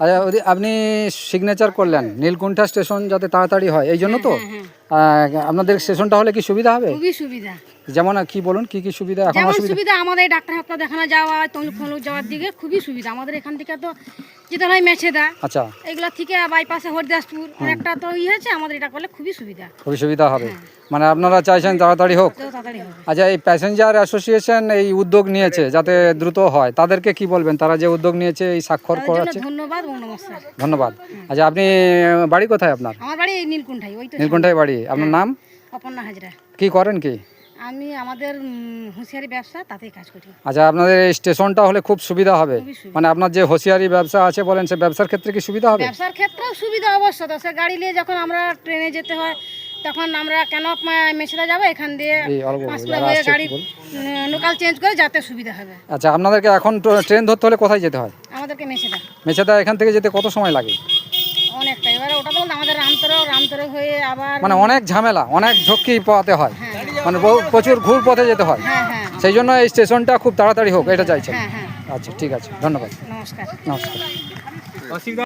আচ্ছা আপনি সিগনেচার করলেন নীলকুণ্ঠা স্টেশন যাতে তাড়াতাড়ি হয় এই জন্য তো? হ্যাঁ, আপনাদের স্টেশনটা হলে কি সুবিধা হবে? খুবই সুবিধা। যেমন কি বলুন কি কি সুবিধা এখন সুবিধা আমাদের ডাক্তার হাক্তার দেখানো যাওয়া তমলুক যাওয়ার দিকে খুবই সুবিধা। আমাদের এখান থেকে তো যেতে হয় মেছেদা। আচ্ছা। এগুলা থেকে বাইপাসে হরিদাসপুর অনেকটা তো ইয়ে হয়েছে আমাদের এটা করলে খুবই সুবিধা। খুবই সুবিধা হবে। হ্যাঁ। মানে আপনারা চাইছেন তাড়াতাড়ি হোক? আচ্ছা এই প্যাসেঞ্জার অ্যাসোসিয়েশন এই উদ্যোগ নিয়েছে যাতে দ্রুত হয় তাদেরকে কি বলবেন? তারা যে উদ্যোগ নিয়েছে এই স্বাক্ষর করাচ্ছে? ধন্যবাদ ধন্যবাদ। আচ্ছা আপনি বাড়ি কোথায় আপনার? আমার বাড়ি ওই তো নীলকণ্ঠায় বাড়ি। আপনার নাম? অপর্ণা হাজরা। কি করেন কি? আমি আমাদের হুঁশিয়ারি ব্যবসা তাতেই কাজ করি। আচ্ছা আপনাদের এই স্টেশনটা হলে খুব সুবিধা হবে। মানে আপনার যে হোশিয়ারি ব্যবসা আছে বলেন সে ব্যবসার ক্ষেত্রে কি সুবিধা হবে? ব্যবসার ক্ষেত্রেও সুবিধা অবশ্য। সে গাড়ি নিয়ে যখন আমরা ট্রেনে যেতে হয় তখন আমরা কেন মেছেদা যাব? এখান দিয়ে পাঁচকুড়া হয়ে গাড়ি লোকাল চেঞ্জ করে যাতে সুবিধা হবে। আচ্ছা আপনাদেরকে এখন তো- ট্রেন ধরতে হলে কোথায় যেতে হয়? আমাদেরকে মেছেদা মেছেদা এখান থেকে যেতে কত সময় লাগে? অনেকটা। এবারে ওটা বলতে আমাদের রামতর রামতর হয়ে আবার মানে অনেক ঝামেলা অনেক ঝক্কি পাতে হয়। মানে প্রচুর ঘুর পথে যেতে হয়। হ্যাঁ হ্যাঁ। সেই জন্য এই স্টেশনটা খুব তাড়াতাড়ি হোক এটা চাইছেন। হ্যাঁ হ্যাঁ। আচ্ছা ঠিক আছে। ধন্যবাদ। নমস্কার। নমস্কার।